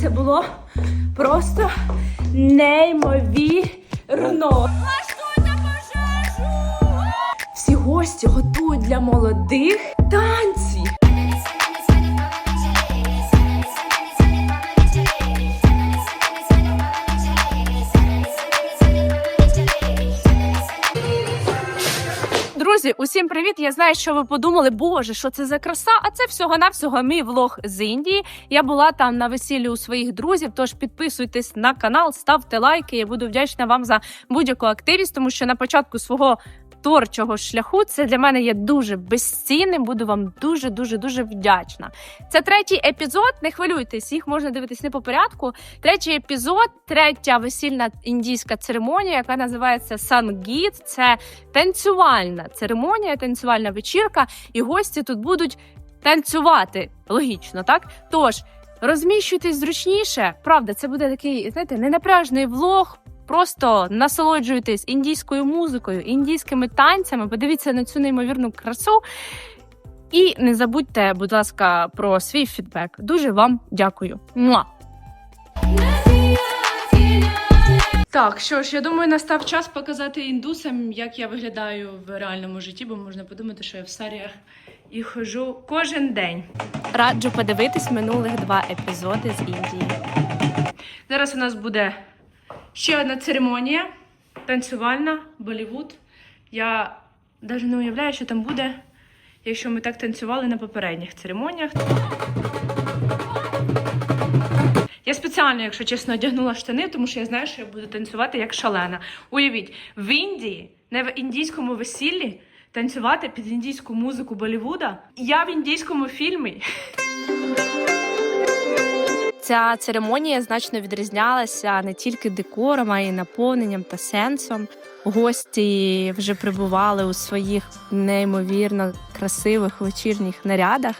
Це було просто неймовірно. Всі гості готують для молодих танці. Друзі, усім привіт! Я знаю, що ви подумали, боже, що це за краса? А це всього-навсього мій влог з Індії. Я була там на весіллі у своїх друзів. Тож підписуйтесь на канал, ставте лайки. Я буду вдячна вам за будь-яку активність, тому що на початку свого творчого шляху це для мене є дуже безцінним. Буду вам дуже дуже дуже вдячна. Це третій епізод. Не хвилюйтесь, їх можна дивитись не по порядку. Третій епізод, третя весільна індійська церемонія, яка називається Сангіт. Це танцювальна церемонія, танцювальна вечірка, і гості тут будуть танцювати. Логічно, так? Тож розміщуйтесь зручніше. Правда, це буде такий, знаєте, ненапряжний влог. Просто насолоджуйтесь індійською музикою, індійськими танцями. Подивіться на цю неймовірну красу. І не забудьте, будь ласка, про свій фідбек. Дуже вам дякую. Муа! Так, що ж, я думаю, настав час показати індусам, як я виглядаю в реальному житті, бо можна подумати, що я в саріях і хожу кожен день. Раджу подивитись минулих два епізоди з Індії. Зараз у нас буде ще одна церемонія танцювальна, Болівуд. Я навіть не уявляю, що там буде, якщо ми так танцювали на попередніх церемоніях. Я спеціально, якщо чесно, одягнула штани, тому що я знаю, що я буду танцювати як шалена. Уявіть, в Індії, не в індійському весіллі, танцювати під індійську музику Болівуда. Я в індійському фільмі. Ця церемонія значно відрізнялася не тільки декором, а й наповненням та сенсом. Гості вже прибували у своїх неймовірно красивих вечірніх нарядах.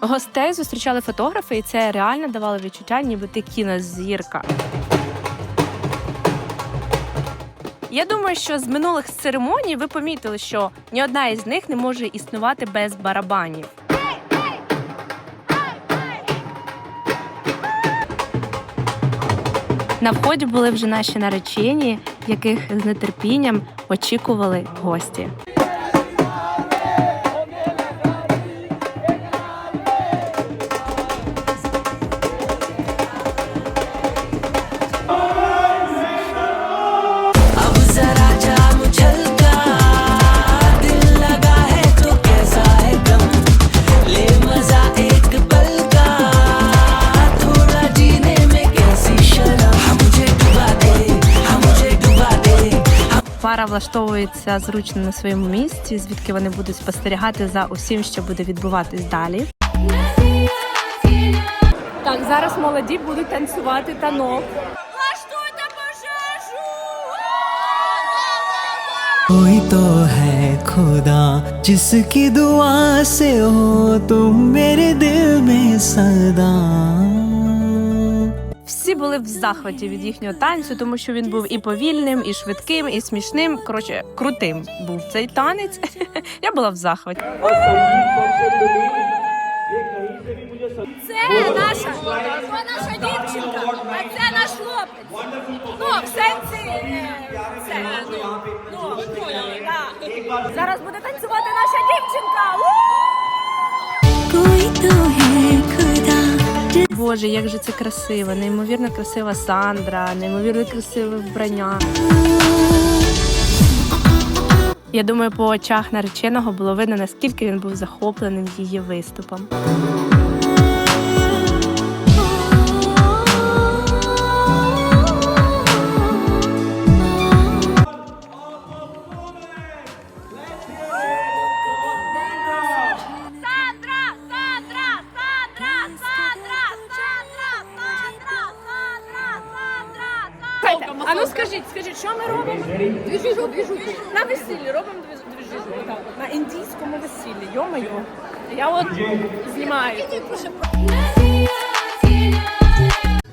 Гостей зустрічали фотографи, і це реально давало відчуття, ніби ти кінозірка. Я думаю, що з минулих церемоній ви помітили, що ні одна із них не може існувати без барабанів. На вході були вже наші наречені, яких з нетерпінням очікували гості. Пара влаштовується зручно на своєму місці, звідки вони будуть спостерігати за усім, що буде відбуватись далі. Так, зараз молоді будуть танцювати танок. कोई तो है खुदा जिसकी दुआ से हो तुम मेरे दिल में सदा всі були в захваті від їхнього танцю, тому що він був і повільним, і швидким, і смішним. Коротше, крутим був цей танець. Я була в захваті. Це наша, це наша дівчинка, а це наш хлопець. Ну, в сенсі, е, це, ну, ну, да. Зараз буде танцювати наша дівчинка. У! Боже, як же це красиво! Неймовірно красива Сандра, неймовірно красиве вбрання. Я думаю, по очах нареченого було видно, наскільки він був захопленим її виступом. Двіжуху, двіжуху. На весіллі робимо двіж- двіжуху. отак На індійському весіллі. Йо-моє. Я от знімаю.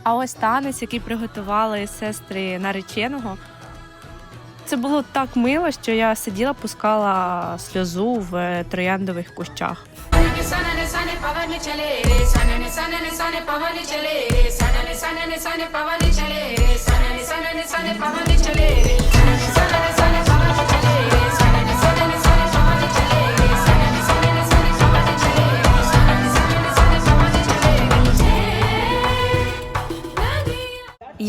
А ось танець, який приготували сестри нареченого. Це було так мило, що я сиділа, пускала сльозу в е, трояндових кущах.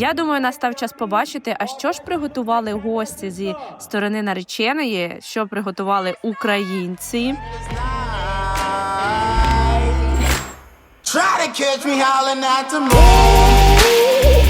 Я думаю, настав час побачити, а що ж приготували гості зі сторони нареченої, що приготували українці. Try to catch me howling at the moon.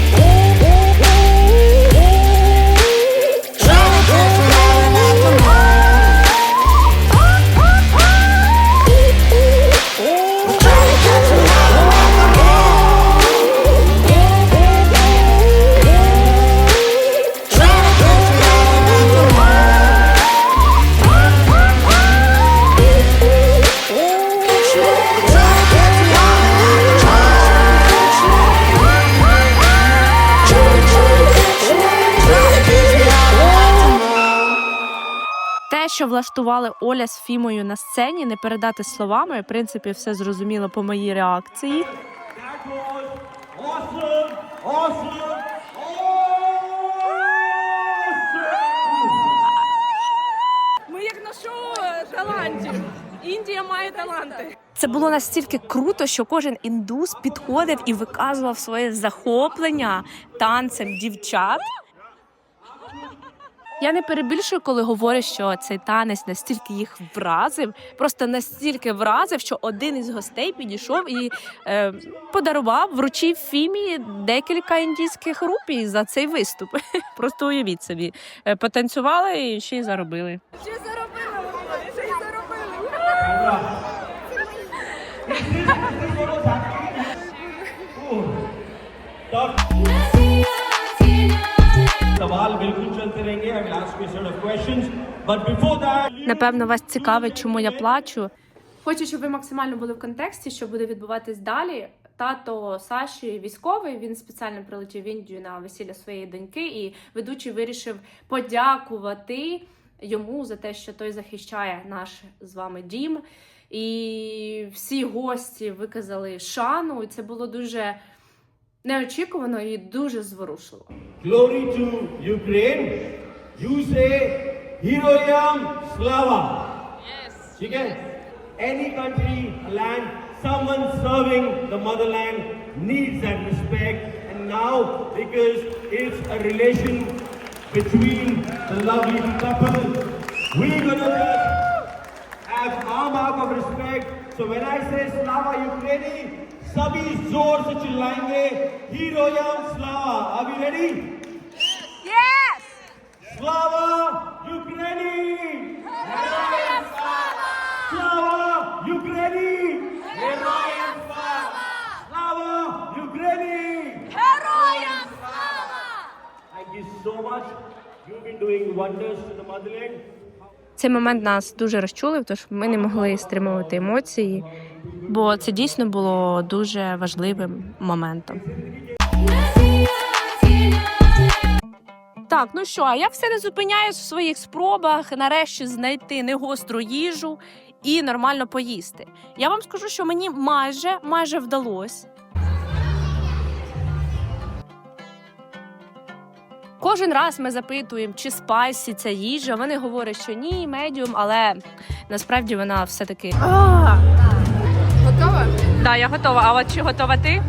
Влаштували Оля з Фімою на сцені, не передати словами. В принципі, все зрозуміло по моїй реакції. Ми як на шоу талантів. Індія має таланти. Це було настільки круто, що кожен індус підходив і виказував своє захоплення танцем дівчат. Я не перебільшую, коли говорю, що цей танець настільки їх вразив, просто настільки вразив, що один із гостей підійшов і е, подарував, вручив Фімі декілька індійських рупій за цей виступ. Просто уявіть собі, Е, потанцювали і ще й заробили. Ще заробили, ще й заробили. सवाल बिल्कुल चलते रहेंगे I will ask you set of questions but before that Напевно, вас цікавить, чому я плачу. Хочу, щоб ви максимально були в контексті, що буде відбуватись далі. Тато Саші військовий. Він спеціально прилетів в Індію на весілля своєї доньки, і ведучий вирішив подякувати йому за те, що той захищає наш з вами дім. І всі гості виказали шану, і це було дуже неочікувано і дуже зворушливо. Glory to Ukraine! You say Heroyam Slava! Yes. Chicken? Yes. Any country, land, someone serving the motherland needs that respect. And now, because it's a relation between the lovely couple, we're gonna have our mark of respect. So when I say Slava Ukraini, सभी जोर से चिल्लाएंगे Heroyam Slava. Are we ready? Yes! Slava Ukraini! Slava Ukraini! Героям слава! Slava Ukraini! Героям слава! Thank you so much. You've been doing wonders to the motherland. Цей момент нас дуже розчулив, тож ми не могли стримувати емоції, бо це дійсно було дуже важливим моментом. Так, ну що, а я все не зупиняюсь в своїх спробах нарешті знайти негостру їжу і нормально поїсти. Я вам скажу, що мені майже майже вдалося. Кожен раз ми запитуємо, чи спайсі ця їжа. Вони говорять, що ні, медіум, але насправді вона все-таки. Готова? Да, я готова. А от чи готова ти?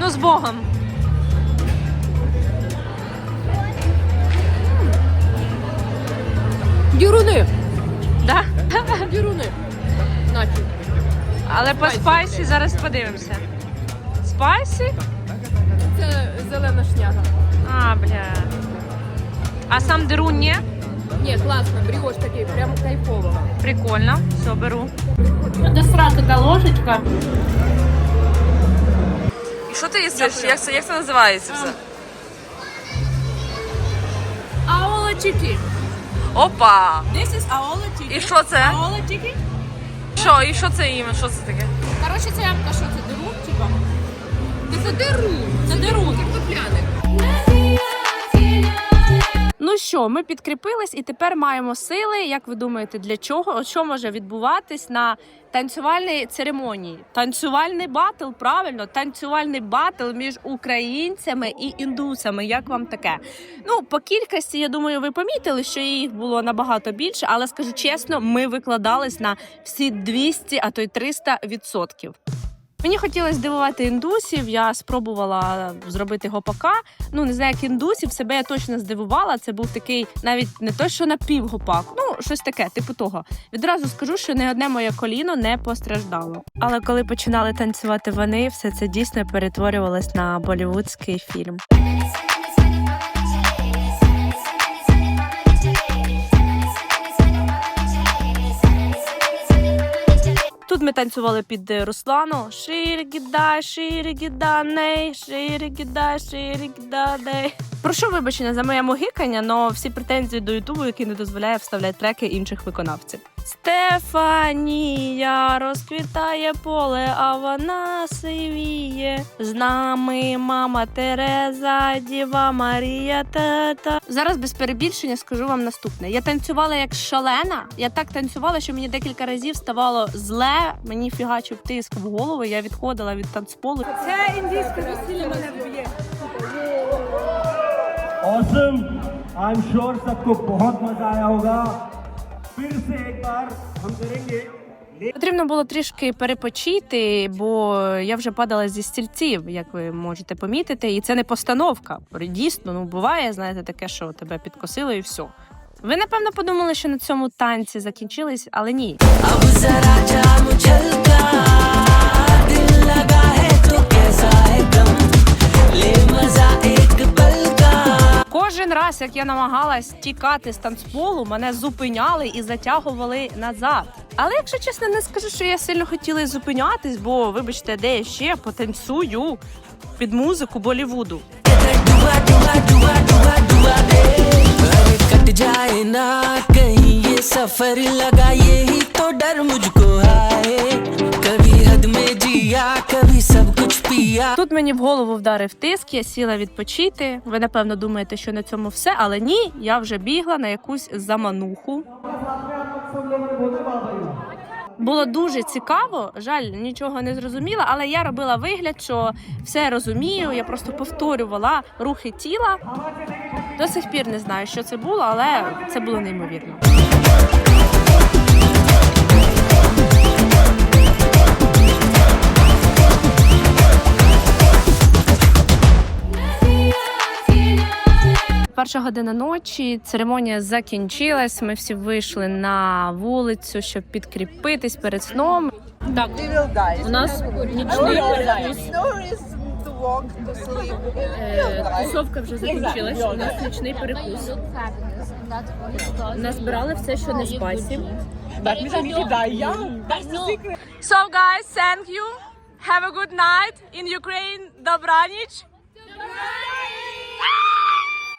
Ну, з Богом. Дюруни! Да? Дюруни! Нафіг. Але по спайсі зараз подивимося. Спайсі? Це зелена шняга. А, бля. А сам дерун ні? Ні, класно, бріош такий, прям кайфово. Прикольно. Все, беру. До сраку та ложечка. І що ти їсиш? Як це, як це називається? все? Аола чікі. Опа! This is аола чікі. І що це? Аола чікі? Що? І що це іме? Що це таке? Коротше, це, а що це, дерун, типа? Це дерун. Це дерун. Картопляник. Що, ми підкріпились і тепер маємо сили. Як ви думаєте, для чого? Що може відбуватись на танцювальній церемонії? Танцювальний батл, правильно, танцювальний батл між українцями і індусами. Як вам таке? Ну, по кількості, я думаю, ви помітили, що їх було набагато більше, але скажу чесно, ми викладались на всі 200, а то й 300 відсотків. Мені хотілося здивувати індусів. Я спробувала зробити гопака. Ну не знаю, як індусів себе я точно здивувала. Це був такий навіть не то, що напівгопак, ну щось таке, типу того. Відразу скажу, що не одне моє коліно не постраждало. Але коли починали танцювати вони, все це дійсно перетворювалось на болівудський фільм. Тут ми танцювали під е, Руслану. Ширігіда, ширігіда, ней, ширігіда, ширігіда, ней. Прошу вибачення за моє могикання, але всі претензії до Ютубу, який не дозволяє вставляти треки інших виконавців. Стефанія розквітає поле, а вона сивіє. З нами мама Тереза, Діва Марія. Та-та. Зараз без перебільшення скажу вам наступне. Я танцювала як шалена. Я так танцювала, що мені декілька разів ставало зле. Мені фігачив тиск в голову. Я відходила від танцполу. Це індійське весілля мене вб'є. awesome I am sure सबको बहुत मजा आया होगा Потрібно було трішки перепочити, бо я вже падала зі стільців, як ви можете помітити, і це не постановка. Дійсно, ну буває, знаєте, таке, що тебе підкосило і все. Ви напевно подумали, що на цьому танці закінчились, але ні. Кожен раз, як я намагалась тікати з танцполу, мене зупиняли і затягували назад. Але якщо чесно, не скажу, що я сильно хотіла й зупинятись, бо вибачте, де я ще потанцюю під музику Болівуду. दुआ दुआ दुआ दुआ दुआ दे अरे कट जाए ना कहीं ये सफर लगा यही तो डर मुझको आए कभी हद में Тут мені в голову вдарив тиск, я сіла відпочити. Ви напевно думаєте, що на цьому все, але ні, я вже бігла на якусь замануху. Було дуже цікаво, жаль, нічого не зрозуміла, але я робила вигляд, що все розумію. Я просто повторювала рухи тіла. До сих пір не знаю, що це було, але це було неймовірно. Перша година ночі церемонія закінчилась. Ми всі вийшли на вулицю, щоб підкріпитись перед сном. Так, у нас нічний перекус. Е, Тусовка вже закінчилась. У нас нічний перекус. Назбирали все, що не спайсі. So guys, thank you. Have a good night in Ukraine. Добраніч.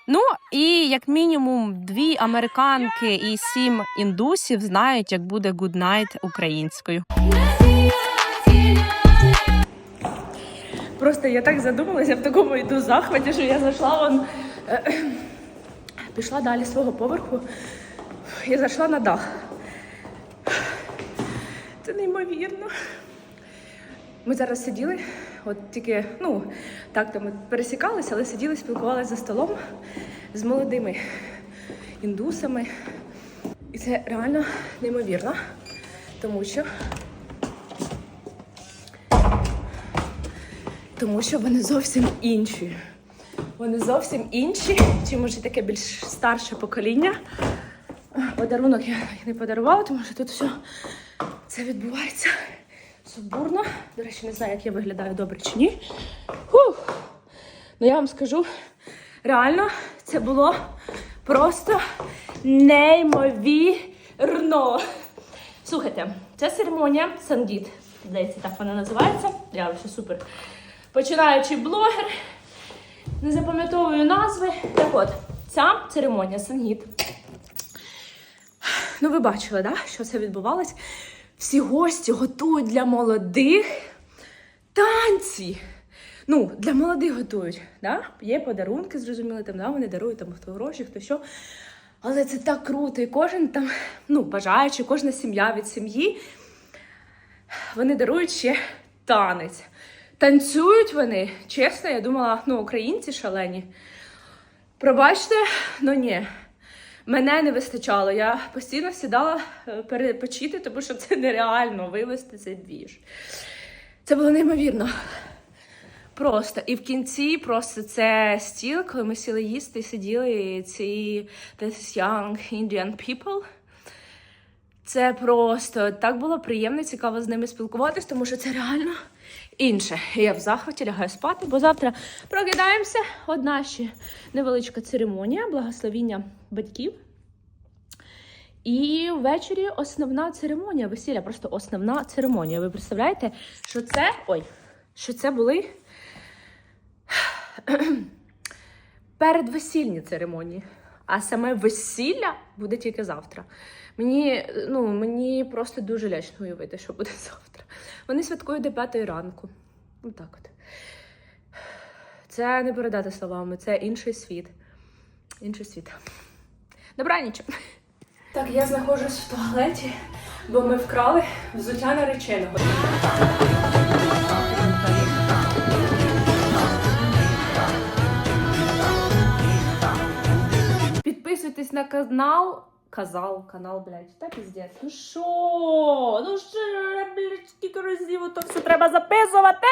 Ну і як мінімум дві американки і сім індусів знають, як буде good night українською. Просто я так задумалася в такому йду захваті, що я зайшла вон, е, пішла далі свого поверху і зайшла на дах. Це неймовірно. Ми зараз сиділи, от тільки, ну, так то ми пересікалися, але сиділи, спілкувалися за столом з молодими індусами. І це реально неймовірно, тому що. Тому що вони зовсім інші. Вони зовсім інші, чи може таке більш старше покоління. Подарунок я не подарувала, тому що тут все це відбувається сумбурно. До речі, не знаю, як я виглядаю добре чи ні. Фух. Ну я вам скажу, реально, це було просто неймовірно. Слухайте, ця церемонія Сангіт, здається, так вона називається. Я вже супер. Починаючи блогер, не запам'ятовую назви. Так от, ця церемонія Сангіт. Ну, ви бачили, да, що це відбувалось? Всі гості готують для молодих танці. Ну, для молодих готують. Да? Є подарунки, зрозуміло, там, да? вони дарують там хто гроші, хто що. Але це так круто. І кожен там, ну, бажаючи, кожна сім'я від сім'ї, вони дарують ще танець. Танцюють вони, чесно, я думала, ну, українці шалені. Пробачте, ну ні. Мене не вистачало. Я постійно сідала е, перепочити, тому що це нереально вивести цей двіж. Це було неймовірно. Просто. І в кінці просто це стіл, коли ми сіли їсти і сиділи ці this young Indian people. Це просто так було приємно, цікаво з ними спілкуватись, тому що це реально інше. Я в захваті лягаю спати, бо завтра прокидаємося. Одна ще невеличка церемонія, благословіння батьків. І ввечері основна церемонія весілля, просто основна церемонія. Ви представляєте, що це. Ой, що це були передвесільні церемонії. А саме весілля буде тільки завтра. Мені, ну, мені просто дуже лячно уявити, що буде завтра. Вони святкують до п'ятої ранку. Отак от. Це не передати словами, це інший світ. Інший світ. Добраніч. Так, я знаходжусь в туалеті, бо ми вкрали взуття нареченого. Підписуйтесь на канал. Казал, канал, блядь, та піздець. Ну що? Ну що, блядь, скільки разів то все треба записувати?